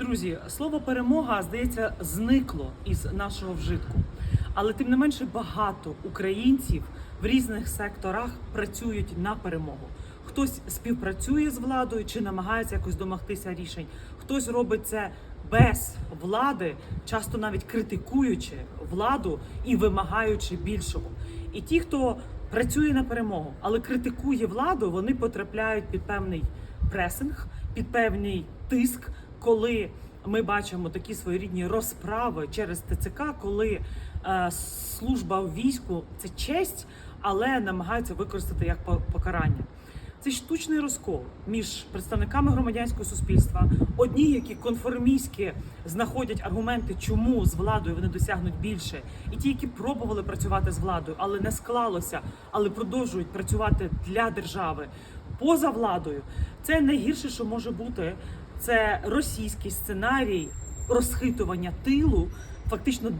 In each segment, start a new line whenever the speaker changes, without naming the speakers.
Друзі, слово перемога, здається, зникло із нашого вжитку. Але тим не менше багато українців в різних секторах працюють на перемогу. Хтось співпрацює з владою чи намагається якось домогтися рішень, хтось робить це без влади, часто навіть критикуючи владу і вимагаючи більшого. І ті, хто працює на перемогу, але критикує владу, вони потрапляють під певний пресинг, під певний тиск, коли ми бачимо такі своєрідні розправи через ТЦК, коли е, служба в війську це честь, але намагаються використати як по- покарання. Це штучний розкол між представниками громадянського суспільства, одні, які конформістськи знаходять аргументи, чому з владою вони досягнуть більше, і ті, які пробували працювати з владою, але не склалося, але продовжують працювати для держави поза владою. Це найгірше, що може бути. Це російський сценарій розхитування тилу, фактично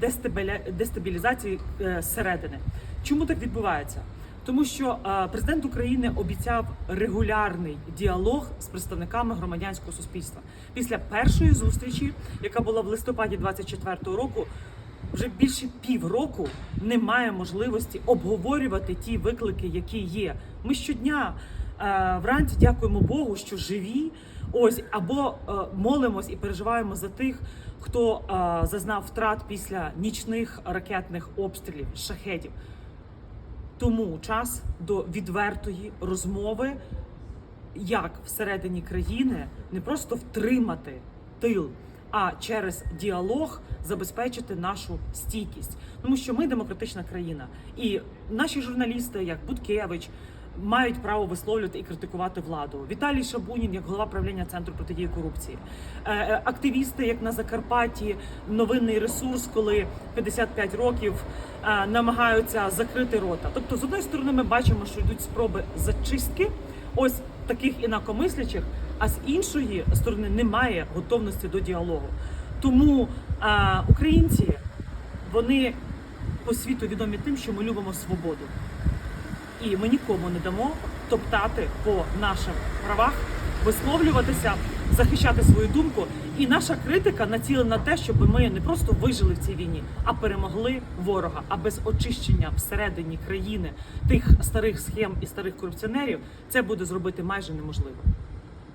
дестабілізації е, зсередини. Чому так відбувається? Тому що е, президент України обіцяв регулярний діалог з представниками громадянського суспільства після першої зустрічі, яка була в листопаді 24-го року. Вже більше півроку немає можливості обговорювати ті виклики, які є. Ми щодня вранці дякуємо Богу, що живі. Ось або е, молимось і переживаємо за тих, хто е, зазнав втрат після нічних ракетних обстрілів шахедів. Тому час до відвертої розмови, як всередині країни не просто втримати тил, а через діалог забезпечити нашу стійкість. Тому що ми демократична країна, і наші журналісти, як Буткевич, мають право висловлювати і критикувати владу. Віталій Шабунін, як голова правління центру протидії корупції, Е, е, активісти, як на Закарпатті, новинний ресурс, коли 55 років е, намагаються закрити рота. Тобто, з одної сторони, ми бачимо, що йдуть спроби зачистки, ось таких інакомислячих, а з іншої сторони немає готовності до діалогу. Тому е, українці вони по світу відомі тим, що ми любимо свободу. І ми нікому не дамо топтати по наших правах, висловлюватися, захищати свою думку. І наша критика націлена на те, щоб ми не просто вижили в цій війні, а перемогли ворога. А без очищення всередині країни тих старих схем і старих корупціонерів це буде зробити майже неможливо.